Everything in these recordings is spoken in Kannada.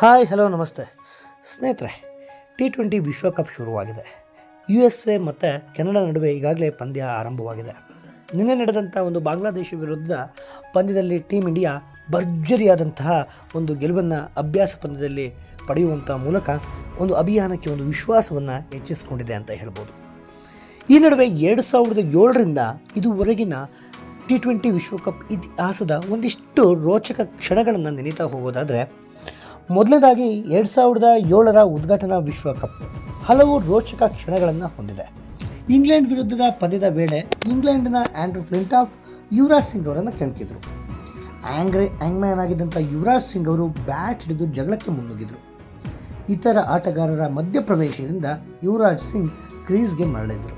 ಹಾಯ್, ಹಲೋ, ನಮಸ್ತೆ. ಸ್ನೇಹಿತರೆ, ಟಿ ಟ್ವೆಂಟಿ ವಿಶ್ವಕಪ್ ಶುರುವಾಗಿದೆ. ಯು ಎಸ್ ಎ ಮತ್ತು ಕೆನಡಾ ನಡುವೆ ಈಗಾಗಲೇ ಪಂದ್ಯ ಆರಂಭವಾಗಿದೆ. ನಿನ್ನೆ ನಡೆದಂಥ ಒಂದು ಬಾಂಗ್ಲಾದೇಶ ವಿರುದ್ಧ ಪಂದ್ಯದಲ್ಲಿ ಟೀಮ್ ಇಂಡಿಯಾ ಭರ್ಜರಿಯಾದಂತಹ ಒಂದು ಗೆಲುವನ್ನು ಅಭ್ಯಾಸ ಪಂದ್ಯದಲ್ಲಿ ಪಡೆಯುವಂಥ ಮೂಲಕ ಒಂದು ಅಭಿಯಾನಕ್ಕೆ ಒಂದು ವಿಶ್ವಾಸವನ್ನು ಹೆಚ್ಚಿಸಿಕೊಂಡಿದೆ ಅಂತ ಹೇಳ್ಬೋದು. ಈ ನಡುವೆ ಎರಡು ಸಾವಿರದ ಏಳರಿಂದ ಇದುವರೆಗಿನ ಟಿ ಟ್ವೆಂಟಿ ವಿಶ್ವಕಪ್ ಇತಿಹಾಸದ ಒಂದಿಷ್ಟು ರೋಚಕ ಕ್ಷಣಗಳನ್ನು ನೆನೀತಾ ಹೋಗೋದಾದರೆ ಮೊದಲನೇದಾಗಿ ಎರಡು ಸಾವಿರದ ಏಳರ ಉದ್ಘಾಟನಾ ವಿಶ್ವಕಪ್. ಹಲವು ರೋಚಕ ಕ್ಷಣಗಳನ್ನು ಹೊಂದಿದೆ. ಇಂಗ್ಲೆಂಡ್ ವಿರುದ್ಧದ ಪಂದ್ಯದ ವೇಳೆ ಇಂಗ್ಲೆಂಡ್ನ ಆ್ಯಂಡ್ರೂ ಫ್ಲಿಂಟಾಫ್ ಯುವರಾಜ್ ಸಿಂಗ್ ಅವರನ್ನು ಕೆಣಕಿದ್ರು. ಆ್ಯಂಗ್ರೆ ಆ್ಯಂಗ್ಮ್ಯಾನ್ ಆಗಿದ್ದಂಥ ಯುವರಾಜ್ ಸಿಂಗ್ ಅವರು ಬ್ಯಾಟ್ ಹಿಡಿದು ಜಗಳಕ್ಕೆ ಮುನ್ನುಗ್ಗಿದ್ರು. ಇತರ ಆಟಗಾರರ ಮಧ್ಯಪ್ರವೇಶದಿಂದ ಯುವರಾಜ್ ಸಿಂಗ್ ಕ್ರೀಸ್ಗೆ ಮರಳಿದರು.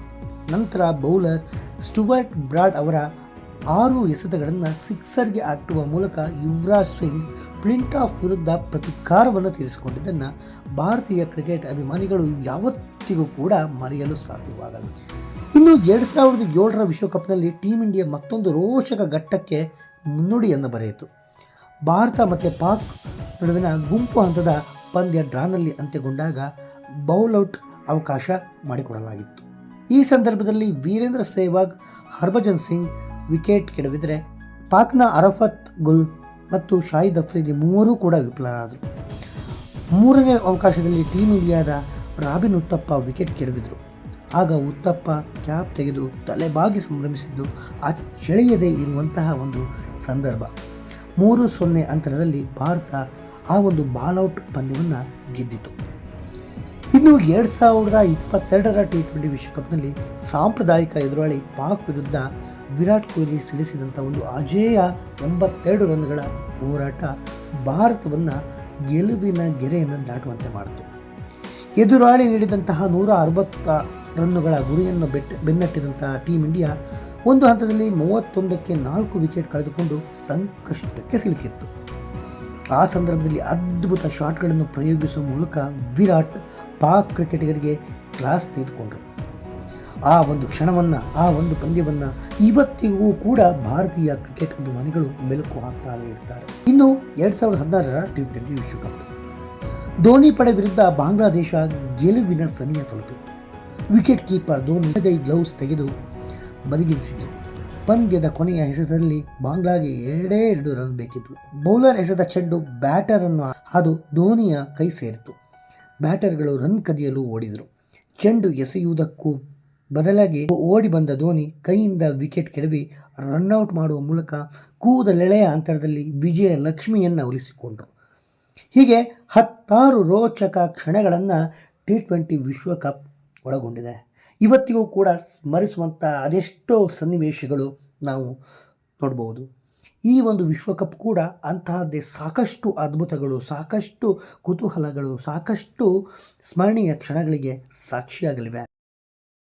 ನಂತರ ಬೌಲರ್ ಸ್ಟುವರ್ಟ್ ಬ್ರಾಡ್ ಅವರ ಆರು ಎಸೆತಗಳನ್ನು ಸಿಕ್ಸರ್ಗೆ ಅಟ್ಟುವ ಮೂಲಕ ಯುವರಾಜ್ ಸಿಂಗ್ ಪ್ಲಿಂಟಾಫ್ ವಿರುದ್ಧ ಪ್ರತಿಕಾರವನ್ನು ತೀರಿಸಿಕೊಂಡಿದ್ದನ್ನು ಭಾರತೀಯ ಕ್ರಿಕೆಟ್ ಅಭಿಮಾನಿಗಳು ಯಾವತ್ತಿಗೂ ಕೂಡ ಮರೆಯಲು ಸಾಧ್ಯವಾಗಲ್ಲ. ಇನ್ನು ಎರಡು ಸಾವಿರದ ಏಳರ ವಿಶ್ವಕಪ್ನಲ್ಲಿ ಟೀಮ್ ಇಂಡಿಯಾ ಮತ್ತೊಂದು ರೋಚಕ ಘಟ್ಟಕ್ಕೆ ಮುನ್ನುಡಿಯನ್ನು ಬರೆಯಿತು. ಭಾರತ ಮತ್ತು ಪಾಕ್ ನಡುವಿನ ಗುಂಪು ಹಂತದ ಪಂದ್ಯ ಡ್ರಾನಲ್ಲಿ ಅಂತ್ಯಗೊಂಡಾಗ ಬೌಲ್ಔಟ್ ಅವಕಾಶ ಮಾಡಿಕೊಡಲಾಗಿತ್ತು. ಈ ಸಂದರ್ಭದಲ್ಲಿ ವೀರೇಂದ್ರ ಸೆಹ್ವಾಗ್, ಹರ್ಭಜನ್ ಸಿಂಗ್ ವಿಕೆಟ್ ಕೆಡವಿದರೆ ಪಾಕ್ನ ಅರಫತ್ ಗುಲ್ ಮತ್ತು ಶಾಹಿದ್ ಅಫ್ರಿದಿ ಮೂವರೂ ಕೂಡ ವಿಫಲರಾದರು. ಮೂರನೇ ಅವಕಾಶದಲ್ಲಿ ಟೀಮ್ ಇಂಡಿಯಾದ ರಾಬಿನ್ ಉತ್ತಪ್ಪ ವಿಕೆಟ್ ಕೆಡವಿದರು ಆಗ ಉತ್ತಪ್ಪ ಕ್ಯಾಪ್ ತೆಗೆದು ತಲೆಬಾಗಿ ಸಂಭ್ರಮಿಸಿದ್ದು ಅಚ್ಚಳಿಯದೇ ಇರುವಂತಹ ಒಂದು ಸಂದರ್ಭ. ಮೂರು ಸೊನ್ನೆ ಅಂತರದಲ್ಲಿ ಭಾರತ ಆ ಒಂದು ಬಾಲೌಟ್ ಪಂದ್ಯವನ್ನು ಗೆದ್ದಿತು. ಇನ್ನು ಎರಡು ಸಾವಿರದ ಇಪ್ಪತ್ತೆರಡರ ಟಿ ಟ್ವೆಂಟಿ ವಿಶ್ವಕಪ್ನಲ್ಲಿ ಸಾಂಪ್ರದಾಯಿಕ ಎದುರಾಳಿ ಪಾಕ್ ವಿರುದ್ಧ ವಿರಾಟ್ ಕೊಹ್ಲಿ ಸಿಡಿಸಿದಂಥ ಒಂದು ಅಜೇಯ ಎಂಬತ್ತೆರಡು ರನ್ಗಳ ಹೋರಾಟ ಭಾರತವನ್ನು ಗೆಲುವಿನ ಗೆರೆಯನ್ನು ದಾಟುವಂತೆ ಮಾಡಿತು. ಎದುರಾಳಿ ನೀಡಿದಂತಹ ನೂರ ಅರವತ್ತ ರನ್ನುಗಳ ಗುರಿಯನ್ನು ಬೆಟ್ಟ ಬೆನ್ನಟ್ಟಿದಂತಹ ಟೀಮ್ ಇಂಡಿಯಾ ಒಂದು ಹಂತದಲ್ಲಿ ಮೂವತ್ತೊಂದಕ್ಕೆ ನಾಲ್ಕು ವಿಕೆಟ್ ಕಳೆದುಕೊಂಡು ಸಂಕಷ್ಟಕ್ಕೆ ಸಿಲುಕಿತ್ತು. ಆ ಸಂದರ್ಭದಲ್ಲಿ ಅದ್ಭುತ ಶಾಟ್ಗಳನ್ನು ಪ್ರಯೋಗಿಸುವ ಮೂಲಕ ವಿರಾಟ್ ಪಾಕ್ ಕ್ರಿಕೆಟಿಗರಿಗೆ ಕ್ಲಾಸ್ ತೆಗೆದುಕೊಂಡರು. ಆ ಒಂದು ಕ್ಷಣವನ್ನು, ಆ ಒಂದು ಪಂದ್ಯವನ್ನು ಇವತ್ತಿಗೂ ಕೂಡ ಭಾರತೀಯ ಕ್ರಿಕೆಟ್ ಅಭಿಮಾನಿಗಳು ಮೆಲುಕು ಹಾಕ್ತಾ ಇರ್ತಾರೆ. ಇನ್ನು ಎರಡು ಸಾವಿರದ ಹದಿನಾರರ ಟಿ ಟ್ವೆಂಟಿ ವಿಶ್ವಕಪ್. ಧೋನಿ ಪಡೆ ವಿರುದ್ಧ ಬಾಂಗ್ಲಾದೇಶ ಗೆಲುವಿನ ಸನಿಯ ತಲುಪಿತು. ವಿಕೆಟ್ ಕೀಪರ್ ಧೋನಿ ಗ್ಲೌಸ್ ತೆಗೆದು ಬದಿಗಿರಿಸಿದರು ಪಂದ್ಯದ ಕೊನೆಯ ಎಸೆತದಲ್ಲಿ ಬಾಂಗ್ಲಾಗೆ ಎರಡೇ ಎರಡು ರನ್ ಬೇಕಿತ್ತು. ಬೌಲರ್ ಎಸೆದ ಚೆಂಡು ಬ್ಯಾಟರ್ ಅನ್ನು ಅದು ಧೋನಿಯ ಕೈ ಸೇರಿತು. ಬ್ಯಾಟರ್ಗಳು ರನ್ ಕದಿಯಲು ಓಡಿದರು. ಚೆಂಡು ಎಸೆಯುವುದಕ್ಕೂ ಬದಲಾಗಿ ಓಡಿ ಬಂದ ಧೋನಿ ಕೈಯಿಂದ ವಿಕೆಟ್ ಕೆಡವಿ ರನ್ಔಟ್ ಮಾಡುವ ಮೂಲಕ ಕೂದಲೆಳೆಯ ಅಂತರದಲ್ಲಿ ವಿಜಯ ಲಕ್ಷ್ಮಿಯನ್ನು ಉಳಿಸಿಕೊಂಡರು. ಹೀಗೆ ಹತ್ತಾರು ರೋಚಕ ಕ್ಷಣಗಳನ್ನು ಟಿ ಟ್ವೆಂಟಿ ವಿಶ್ವಕಪ್ ಒಳಗೊಂಡಿದೆ. ಇವತ್ತಿಗೂ ಕೂಡ ಸ್ಮರಿಸುವಂಥ ಅದೆಷ್ಟೋ ಸನ್ನಿವೇಶಗಳು ನಾವು ನೋಡ್ಬೋದು. ಈ ಒಂದು ವಿಶ್ವಕಪ್ ಕೂಡ ಅಂತಹದ್ದೇ ಸಾಕಷ್ಟು ಅದ್ಭುತಗಳು, ಸಾಕಷ್ಟು ಕುತೂಹಲಗಳು, ಸಾಕಷ್ಟು ಸ್ಮರಣೀಯ ಕ್ಷಣಗಳಿಗೆ ಸಾಕ್ಷಿಯಾಗಲಿವೆ.